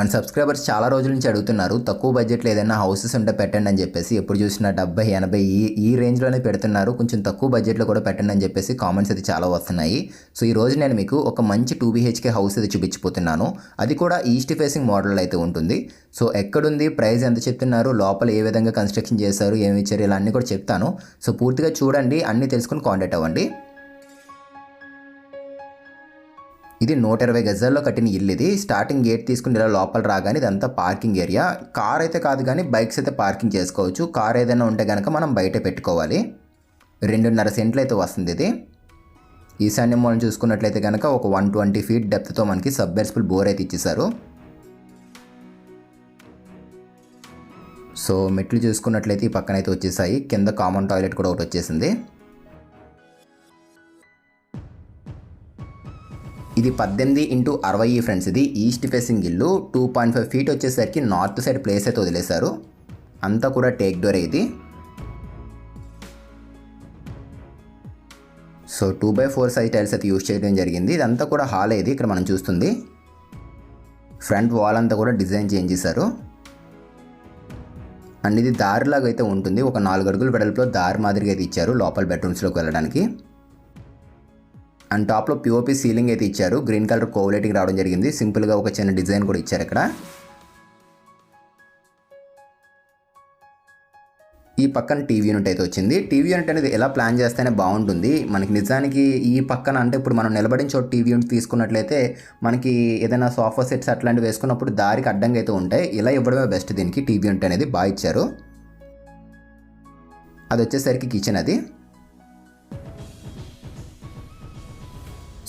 మన సబ్స్క్రైబర్స్ చాలా రోజుల నుంచి అడుగుతున్నారు తక్కువ బడ్జెట్లో ఏదైనా హౌసెస్ ఉంటే పెట్టండి అని చెప్పేసి ఎప్పుడు చూసినా డెబ్బై ఎనభై ఈ ఈ రేంజ్లోనే పెడుతున్నారు. కొంచెం తక్కువ బడ్జెట్లో కూడా పెట్టండి అని చెప్పేసి కామెంట్స్ అయితే చాలా వస్తున్నాయి. సో ఈ రోజు నేను మీకు ఒక మంచి టూ బీహెచ్కే హౌస్ అయితే చూపించిపోతున్నాను అది కూడా ఈస్ట్ ఫేసింగ్ మోడల్ అయితే ఉంటుంది. సో ఎక్కడుంది ప్రైస్ ఎంత చెప్తున్నారు లోపల ఏ విధంగా కన్స్ట్రక్షన్ చేశారు ఏమి ఇచ్చారు ఇలా అన్నీ కూడా చెప్తాను. సో పూర్తిగా చూడండి అన్నీ తెలుసుకుని కాంటాక్ట్ అవ్వండి. ఇది నూట ఇరవై గజాల్లో కట్టిన ఇల్లు ఇది. స్టార్టింగ్ గేట్ తీసుకుని ఇలా లోపల రాగానే ఇదంతా పార్కింగ్ ఏరియా. కార్ అయితే కాదు కానీ బైక్స్ అయితే పార్కింగ్ చేసుకోవచ్చు. కార్ ఏదైనా ఉంటే కనుక మనం బయట పెట్టుకోవాలి. రెండున్నర సెంట్లు అయితే వస్తుంది ఇది. ఈశాన్య మూలం చూసుకున్నట్లయితే కనుక ఒక వన్ ట్వంటీ ఫీట్ డెప్త్తో మనకి సబ్మెర్సిబుల్ బోర్ అయితే ఇచ్చేసారు సో మెట్లు చూసుకున్నట్లయితే ఈ పక్కన అయితే వచ్చేసాయి. కింద కామన్ టాయిలెట్ కూడా ఒకటి వచ్చేసింది. ఇది పద్దెనిమిది ఇంటూ అరవై ఫ్రెండ్స్ ఇది ఈస్ట్ ఫేసింగ్ ఇల్లు. టూ పాయింట్ ఫైవ్ ఫీట్ వచ్చేసరికి నార్త్ సైడ్ ప్లేస్ అయితే వదిలేశారు. అంతా కూడా టేక్ డోర్ ఇది. So two by four size tiles అయితే యూజ్ చేయడం జరిగింది. ఇదంతా కూడా హాల్ ఇది ఇక్కడ మనం చూస్తుంది. ఫ్రంట్ వాల్ అంతా కూడా డిజైన్ చేంజ్ చేశారు. అండ్ ఇది దారిలాగా అయితే ఉంటుంది. ఒక నాలుగు అడుగులు వెడల్పులో దారి మాదిరిగా అయితే ఇచ్చారు లోపల బెడ్రూమ్స్లోకి వెళ్ళడానికి. అండ్ టాప్లో పిఓపి సీలింగ్ అయితే ఇచ్చారు. గ్రీన్ కలర్ కోవలైటింగ్ రావడం జరిగింది. సింపుల్గా ఒక చిన్న డిజైన్ కూడా ఇచ్చారు ఇక్కడ. ఈ పక్కన టీవీ యూనిట్ అయితే వచ్చింది. టీవీ యూనిట్ అనేది ఎలా ప్లాన్ చేస్తేనే బాగుంటుంది. మనకి నిజానికి ఈ పక్కన అంటే ఇప్పుడు మనం నిలబడిన చోటు టీవీ యూనిట్ తీసుకున్నట్లయితే మనకి ఏదైనా సోఫా సెట్స్ అట్లాంటివి వేసుకున్నప్పుడు దారికి అడ్డంగా అయితే ఉంటాయి. ఇలా ఇవ్వడమే బెస్ట్ దీనికి. టీవీ యూనిట్ అనేది బాగా ఇచ్చారు. అది వచ్చేసరికి కిచెన్ అది.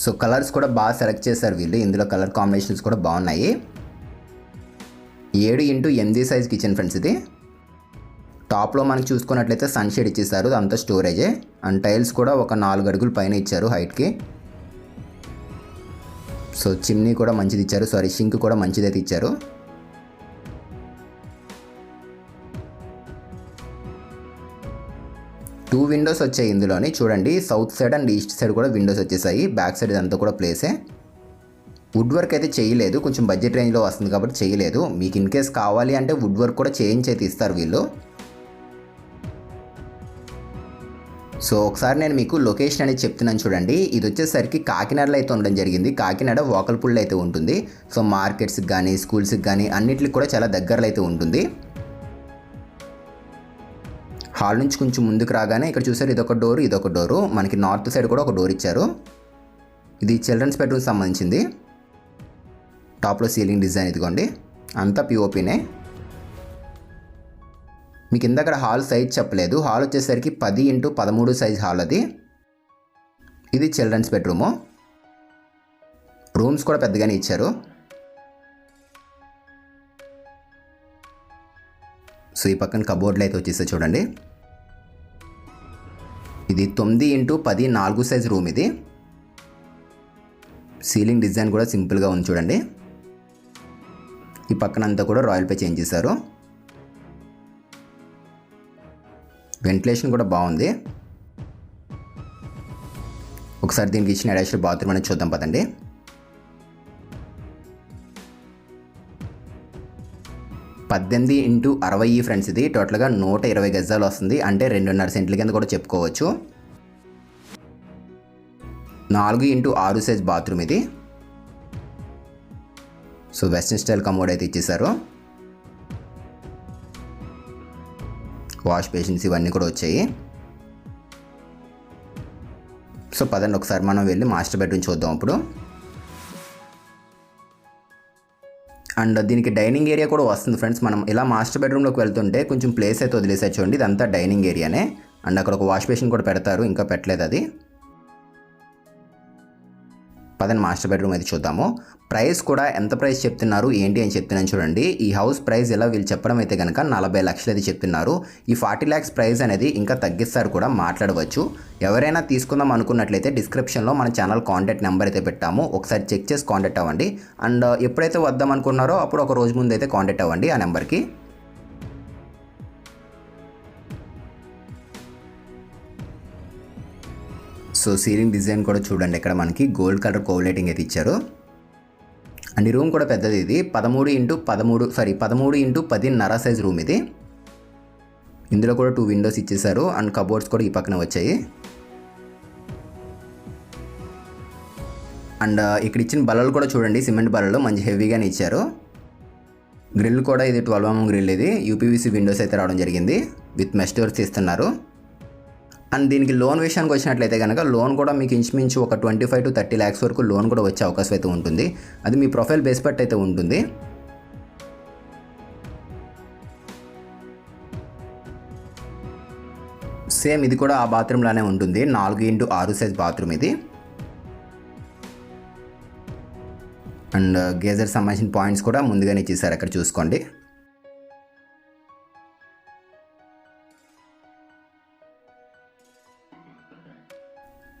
సో కలర్స్ కూడా బాగా సెలెక్ట్ చేశారు వీళ్ళు. ఇందులో కలర్ కాంబినేషన్స్ కూడా బాగున్నాయి. ఏడు ఇంటూ ఎనిమిది సైజ్ కిచెన్ ఫ్రెండ్స్ ఇది. టాప్లో మనకి చూసుకున్నట్లయితే సన్ షేడ్ ఇచ్చేసారు అంతా స్టోరేజే. అండ్ టైల్స్ కూడా ఒక నాలుగు అడుగులు పైన ఇచ్చారు హైట్కి. సో చిమ్నీ కూడా మంచిది ఇచ్చారు. సారీ షింక్ కూడా మంచిదైతే ఇచ్చారు. టూ విండోస్ వచ్చాయి ఇందులోని. చూడండి south side and east side కూడా విండోస్ వచ్చేసాయి. బ్యాక్ సైడ్ ఇదంతా కూడా ప్లేసే వుడ్ వర్క్ అయితే చేయలేదు. కొంచెం బడ్జెట్ రేంజ్లో వస్తుంది కాబట్టి చేయలేదు. మీకు ఇన్ కేస్ కావాలి అంటే వుడ్ వర్క్ కూడా చేయించి అయితే ఇస్తారు వీళ్ళు. సో ఒకసారి నేను మీకు లొకేషన్ అనేది చెప్తున్నాను చూడండి. ఇది వచ్చేసరికి కాకినాడలో అయితే ఉండడం జరిగింది. కాకినాడ వాకల్పుల్లో అయితే ఉంటుంది. సో మార్కెట్స్కి కానీ స్కూల్స్కి కానీ అన్నిటికి కూడా చాలా దగ్గరలో అయితే ఉంటుంది. హాల్ నుంచి కొంచెం ముందుకు రాగానే ఇక్కడ చూసారు ఇదొక డోర్ ఇదొక డోరు. మనకి నార్త్ సైడ్ కూడా ఒక డోర్ ఇచ్చారు. ఇది చిల్డ్రన్స్ బెడ్రూమ్ సంబంధించింది. టాప్లో సీలింగ్ డిజైన్ ఇదిగోండి. అంతా పిఓపినే మీకు ఇందాక హాల్ సైజ్ చెప్పలేదు. హాల్ వచ్చేసరికి పది ఇంటూ పదమూడు సైజ్ హాల్ అది. ఇది చిల్డ్రన్స్ బెడ్రూము. రూమ్స్ కూడా పెద్దగానే ఇచ్చారు. సో ఈ పక్కన కబోర్డ్లు అయితే వచ్చేసాయి చూడండి. ఇది తొమ్మిది ఇంటూ పది నాలుగు సైజ్ రూమ్ ఇది. సీలింగ్ డిజైన్ కూడా సింపుల్గా ఉంది చూడండి. ఈ పక్కన అంతా కూడా రాయల్ పే చేంజ్ చేశారు. వెంటిలేషన్ కూడా బాగుంది. ఒకసారి దీనికి ఇచ్చిన అటాచ్డ్ బాత్రూమ్ అనేది చూద్దాం పదండి. పద్దెనిమిది ఇంటూ అరవై ఫ్రెండ్స్ ఇది. టోటల్గా నూట ఇరవై గజాలు వస్తుంది. అంటే రెండున్నర సెంట్ల కింద కూడా చెప్పుకోవచ్చు. నాలుగు ఇంటూ ఆరు సైజ్ బాత్రూమ్ ఇది. సో వెస్ట్రన్ స్టైల్ కమోడ్ అయితే ఇచ్చేసారు. వాష్ బేసిన్స్ ఇవన్నీ కూడా వచ్చాయి. సో పదండి. ఒకసారి మనం వెళ్ళి మాస్టర్ బెడ్రూమ్ చూద్దాం ఇప్పుడు అండ్ దీనికి డైనింగ్ ఏరియా కూడా వస్తుంది ఫ్రెండ్స్. మనం ఇలా మాస్టర్ బెడ్రూమ్లోకి వెళ్తుంటే కొంచెం ప్లేస్ అయితే వదిలేసా చూడండి. ఇదంతా డైనింగ్ ఏరియానే. అండ్ అక్కడ ఒక వాష్ బేసిన్ కూడా పెడతారు. ఇంకా పెట్టలేదు అది. పదండి మాస్టర్ బెడ్రూమ్ అయితే చూద్దాము. ప్రైస్ కూడా ఎంత ప్రైస్ చెప్తున్నారు ఏంటి అని చెప్తున్నాను చూడండి. ఈ హౌస్ ప్రైస్ ఎలా వీళ్ళు చెప్పడం అయితే కనుక నలభై లక్షలు అయితే చెప్తున్నారు. ఈ ఫార్టీ ల్యాక్స్ ప్రైస్ అనేది ఇంకా తగ్గిస్తారు కూడా మాట్లాడవచ్చు. ఎవరైనా తీసుకుందాం అనుకున్నట్లయితే డిస్క్రిప్షన్లో మన ఛానల్ కాంటాక్ట్ నెంబర్ అయితే పెట్టాము. ఒకసారి చెక్ చేసి కాంటాక్ట్ అవ్వండి. అండ్ ఎప్పుడైతే వద్దాం అనుకున్నారో అప్పుడు ఒక రోజు ముందు అయితే కాంటాక్ట్ అవ్వండి ఆ నెంబర్కి. సో సీలింగ్ డిజైన్ కూడా చూడండి ఇక్కడ మనకి. గోల్డ్ కలర్ కోవలైటింగ్ అయితే ఇచ్చారు. అండ్ ఈ రూమ్ కూడా పెద్దది ఇది. పదమూడు ఇంటూ పదమూడు సారీ పదమూడు ఇంటూ పదిన్నర సైజ్ రూమ్ ఇది. ఇందులో కూడా టూ విండోస్ ఇచ్చేసారు అండ్ కబోర్డ్స్ కూడా ఈ పక్కన వచ్చాయి. అండ్ ఇక్కడ ఇచ్చిన బల్లలు కూడా చూడండి. సిమెంట్ బల్లలు మంచి హెవీగానే ఇచ్చారు. గ్రిల్ కూడా ఇది ట్వెల్వ్ ఎంఎం గ్రిల్ ఇది. యూపీవీసీ విండోస్ అయితే రావడం జరిగింది. విత్ మెస్టోర్స్ ఇస్తున్నారు అండ్ దీనికి లోన్ విషయానికి వచ్చినట్లయితే కనుక లోన్ కూడా మీకు ఇంచుమించు ఒక twenty five to thirty lakhs వరకు లోన్ కూడా వచ్చే అవకాశం అయితే ఉంటుంది. అది మీ ప్రొఫైల్ బేస్ బట్టి అయితే ఉంటుంది. సేమ్ ఇది కూడా ఆ బాత్రూంలానే ఉంటుంది. నాలుగు ఇంటూ ఆరు సైజ్ బాత్రూమ్ ఇది. అండ్ గేజర్ సంబంధించిన పాయింట్స్ కూడా ముందుగానే ఇచ్చేసారు అక్కడ చూసుకోండి.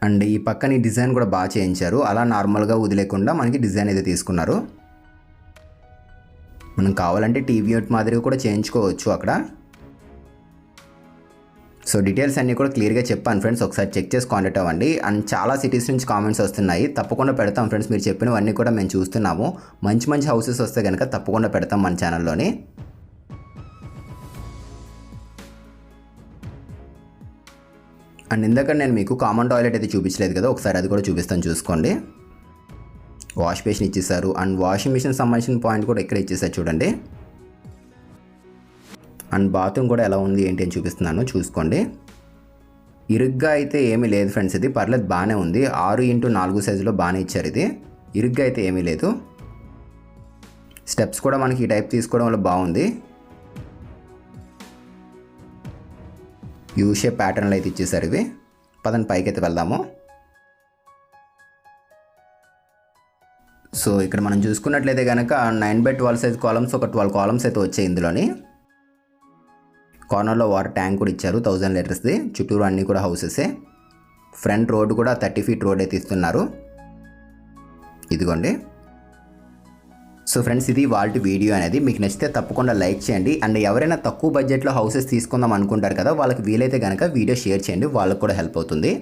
అండ్ ఈ పక్కన ఈ డిజైన్ కూడా బాగా చేయించారు. అలా నార్మల్గా వదిలేకుండా మనకి డిజైన్ అయితే తీసుకున్నారు. మనం కావాలంటే టీవీ మాదిరిగా కూడా చేయించుకోవచ్చు అక్కడ. సో డీటెయిల్స్ అన్నీ కూడా క్లియర్గా చెప్పాను ఫ్రెండ్స్. ఒకసారి చెక్ చేసి కాంటాక్ట్ అవ్వండి. అండ్ చాలా సిటీస్ నుంచి కామెంట్స్ వస్తున్నాయి. తప్పకుండా పెడతాం ఫ్రెండ్స్. మీరు చెప్పినవన్నీ కూడా మేము చూస్తున్నాము. మంచి మంచి హౌసెస్ వస్తే కనుక తప్పకుండా పెడతాం మన ఛానల్లోని. అండ్ ఇందాక నేను మీకు కామన్ టాయిలెట్ అయితే చూపించలేదు కదా ఒకసారి అది కూడా చూపిస్తాను చూసుకోండి. వాష్ బేసిన్ ఇచ్చేసారు అండ్ వాషింగ్ మిషన్ సంబంధించిన పాయింట్ కూడా ఇక్కడ ఇచ్చేసారు చూడండి. అండ్ బాత్రూమ్ కూడా ఎలా ఉంది ఏంటి అని చూపిస్తున్నాను చూసుకోండి. ఇరుగ్గా అయితే ఏమీ లేదు ఫ్రెండ్స్ ఇది పర్లేదు బాగానే ఉంది. ఆరు ఇంటూ నాలుగు సైజులో బాగానే ఇచ్చారు ఇది. ఇరుగ్గా అయితే ఏమీ లేదు. స్టెప్స్ కూడా మనకి ఈ టైప్ తీసుకోవడం వల్ల బాగుంది. యూ షేప్ ప్యాటర్న్లో అయితే ఇచ్చేసారు ఇవి. పదని పైకి అయితే వెళ్దాము. సో ఇక్కడ మనం చూసుకున్నట్లయితే కనుక nine by twelve size columns ఒక ట్వెల్వ్ కాలమ్స్ అయితే వచ్చాయి ఇందులోని. కార్నర్లో వాటర్ ట్యాంక్ కూడా ఇచ్చారు థౌజండ్ లీటర్స్ది. చుట్టూరు అన్నీ కూడా హౌసెసే ఫ్రంట్ రోడ్ కూడా థర్టీ ఫీట్ రోడ్ అయితే ఇస్తున్నారు. ఇదిగోండి. సో ఫ్రెండ్స్ ఇది వాళ్ళ వీడియో అనేది. మీకు నచ్చితే తప్పకుండా లైక్ చేయండి. అండ్ ఎవరైనా తక్కువ బడ్జెట్లో హౌసెస్ తీసుకుందాం అనుకుంటారు కదా వాళ్ళకి వీలైతే కనుక వీడియో షేర్ చేయండి. వాళ్ళకి కూడా హెల్ప్ అవుతుంది.